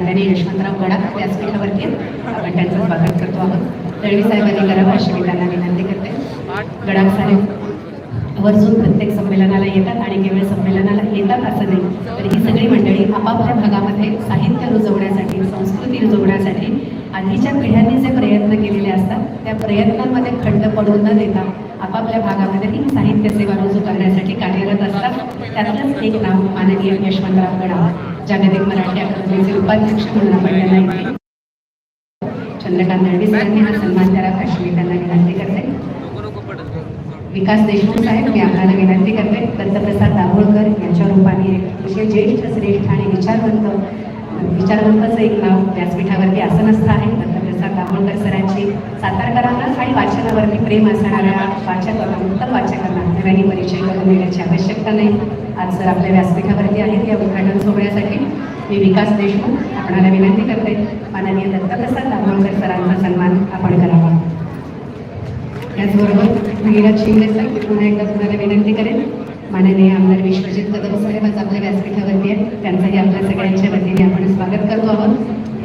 आणि यशवंतराव गडाख व्यासपीठावरती आपण त्यांचं स्वागत करतो आहोत. दळवी साहेबांनी करावं अशी मी त्यांना विनंती करते. गडाख साहेब वर्षून प्रत्येक संमेलनाला येतात आणि केवळ संमेलनाला येतात असं नाही तर ही सगळी मंडळी आपापल्या भागामध्ये साहित्य रुजवण्यासाठी संस्कृती रुजवण्यासाठी आधीच्या पिढ्यांनी जे प्रयत्न केलेले असतात त्या प्रयत्नांमध्ये खंड पडून न देता आपापल्या भागामध्ये ही साहित्य सेवा रुजू करण्यासाठी कार्यरत असतात. त्यातलंच एक नाव माननीय यशवंतराव गडाख. जागतिक मराठी अकादमीचे उपाध्यक्ष म्हणून आपण त्यांना इथे चंद्रकांत दळवी सरांनी हा सन्मान करावा अशी त्यांना विनंती करते. विकास देशमुख साहेब मी आपल्याला विनंती करते दत्तप्रसाद दाभोळकर यांच्या रूपाने एक अतिशय ज्येष्ठ श्रेष्ठ आणि विचारवंत विचारवंताचं एक नाव व्यासपीठावरती आसनस्थ आहे. दत्तप्रसाद सरांची सातारकरांना आणि वाचनावरती प्रेम असणाऱ्या वाचकांना उत्तम वाचकांना नव्याने परिचय करून देण्याची आवश्यकता नाही. आज सर आपल्या व्यासपीठावरती आहेत. या उद्घाटन सोहळ्यासाठी मी विकास देशमुख आपणाला विनंती करते. माननीय दत्तप्रसाद दाभोलकर सरांचा सन्मान आपण करावा. त्याचबरोबर नीरज शिंदे साहेब पुन्हा एकदा तुम्हाला विनंती करेन. माननीय आमदार विश्वजित कदम साहेब आज आपल्या व्यासपीठावरती आहेत. त्यांचंही आपल्या सगळ्यांच्या वतीने आपण स्वागत करतो.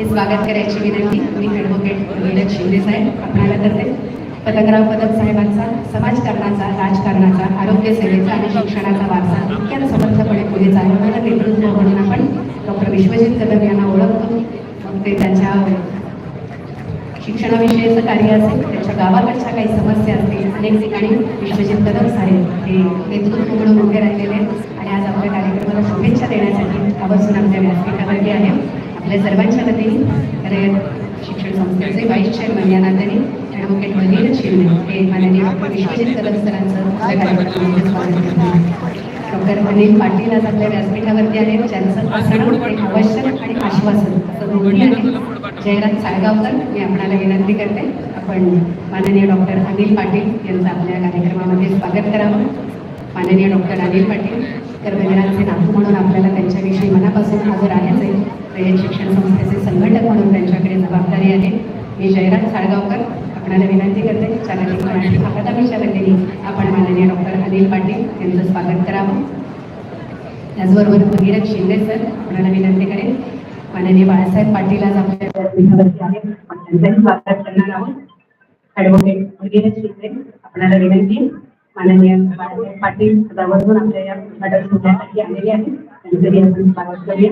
हे स्वागत करायची विनंती. मी ॲडव्होकेट नीरज शिंदे साहेब आपल्याला करते पतंगराव पदक साहेबांचा समाजकारणाचा राजकारणाचा आरोग्य सेवेचा आणि शिक्षणाचा वारसा इतक्या समर्थपणे पुढे चालवणारा नेतृत्व म्हणून आपण डॉक्टर विश्वजित कदम यांना ओळखतो. मग ते त्यांच्या शिक्षणाविषयीचं कार्य असेल त्यांच्या गावाकडच्या काही समस्या असतील अनेक ठिकाणी विश्वजित कदम साहेब हे नेतृत्व म्हणून उभे राहिलेले आहेत. आणि आज आपल्या कार्यक्रमाला शुभेच्छा देण्यासाठी आवर्जून आपल्या व्यासपीठावरती आहे. आपल्या सर्वांच्या वतीने शिक्षण संस्थेचे व्हाईस चेअरमन या नात्याने ॲडव्होकेट वजीर शिंदे हे माननीय डॉक्टर विश्वजित कदम सरांचं डॉक्टर अनिल पाटील आज आपल्या व्यासपीठावरती आहेत ज्यांचं एक आवश्यक आणि आश्वासन असं दोन्ही आहे. जयराज साळगावकर मी आपणाला विनंती करते आपण माननीय डॉक्टर अनिल पाटील यांचं आपल्या कार्यक्रमामध्ये स्वागत करावं. माननीय डॉक्टर अनिल पाटील कर्मवीरांचे नातू म्हणून आपल्याला त्यांच्याविषयी मनापासून हजर आहेच आहे रयत शिक्षण संस्थेचे संघटक म्हणून त्यांच्याकडे जबाबदारी आहे. मी जयराम साळगावकर आपणाला विनंती करते. जागतिक मराठी अकादमीच्या वतीने आपण माननीय डॉक्टर अनिल पाटील यांचं स्वागत करावं. त्याचबरोबर भगीरथ शिंदे सर आपणाला विनंती करेन. माननीय बाळासाहेब पाटील आज आपल्या व्यासपीठावरती आहेत. आपण त्यांचंही स्वागत करणार आहोत. ॲडव्होकेट भगीरथ शिंदे आपणाला विनंती. माननीय बाळासाहेब पाटील सदावरून आपल्या या उद्घाटन सोहळ्यासाठी आलेले आहेत. त्यांचंही आपण स्वागत करूया.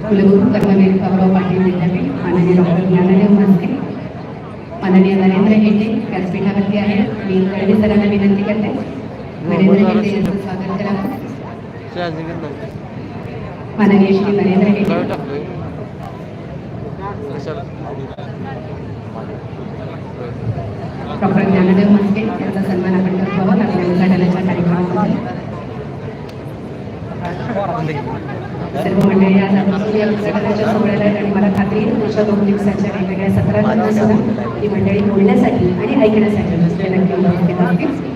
कुलगुरू कर्मवीर गौरव पाटील विद्यापीठ माननीय डॉक्टर ज्ञानदेव म्हस्के माननीय नरेंद्र हेटे व्यासपीठावरती आहे मी कर्णी सरांना विनंती करते नरेंद्र हेटे यांचं स्वागत करावं माननीय श्री नरेंद्र हेटे डॉक्टर ज्ञानदेव मस्के यांचा सन्मान आपण करतो आहोत आपल्या उद्घाटनाच्या कार्यक्रमामध्ये सर्व मंडळी आज आपण सोहळ्याला आणि मला खात्री पुढच्या दोन दिवसाच्या वेगवेगळ्या सत्रांमध्ये सुद्धा ही मंडळी बोलण्यासाठी आणि ऐकण्यासाठी ते नक्की उपस्थित असतील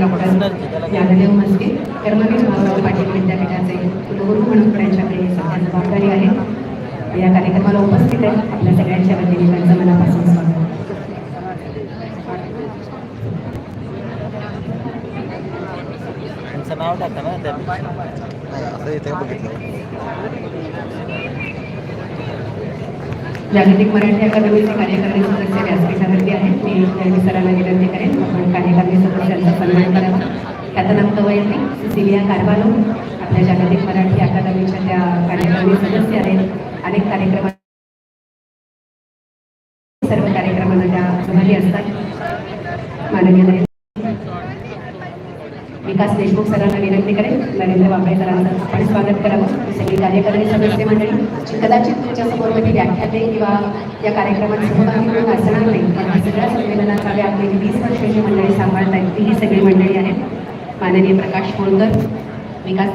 डॉक्टर ज्ञानदेव कर्मवीर भाऊराव पाटील विद्यापीठाचे कुलगुरू म्हणून पण सध्या जबाबदारी आहे या कार्यक्रमाला उपस्थित आहे आपल्या सगळ्यांच्या वतीने त्यांचं मनापासून स्वागत नाव टाका ना त्या असं इथे बघितलं. जागतिक मराठी अकादमीचे कार्यकारी सदस्य व्यासपीठावरती आहेत. मी त्यांनी सरांना विनंती करेन आपण कार्यकारी सदस्यांचा सन्मान करावा ख्यातनाम कवयित्री सिलिया कारवालो आपल्या जागतिक मराठी अकादमीच्या त्या कार्यकारी सदस्य आहेत. अनेक कार्यक्रमात सर्व कार्यक्रमांना त्या सहभागी असतात. माननीय विकास देशमुख सरांना विनंती करेन. नरेंद्र वाबळेकरांचं आपण स्वागत करावं. सगळी कार्यकारिणी सदस्य मंडळी कदाचित तुमच्यासमोरमध्ये व्याख्या किंवा या कार्यक्रमात सहभागी म्हणून असणार नाही पण या सगळ्या संमेलनाचा व्याप गेली वीस वर्षाची मंडळी सांभाळत आहेत ती ही सगळी मंडळी आहेत. माननीय प्रकाश होळकर विकास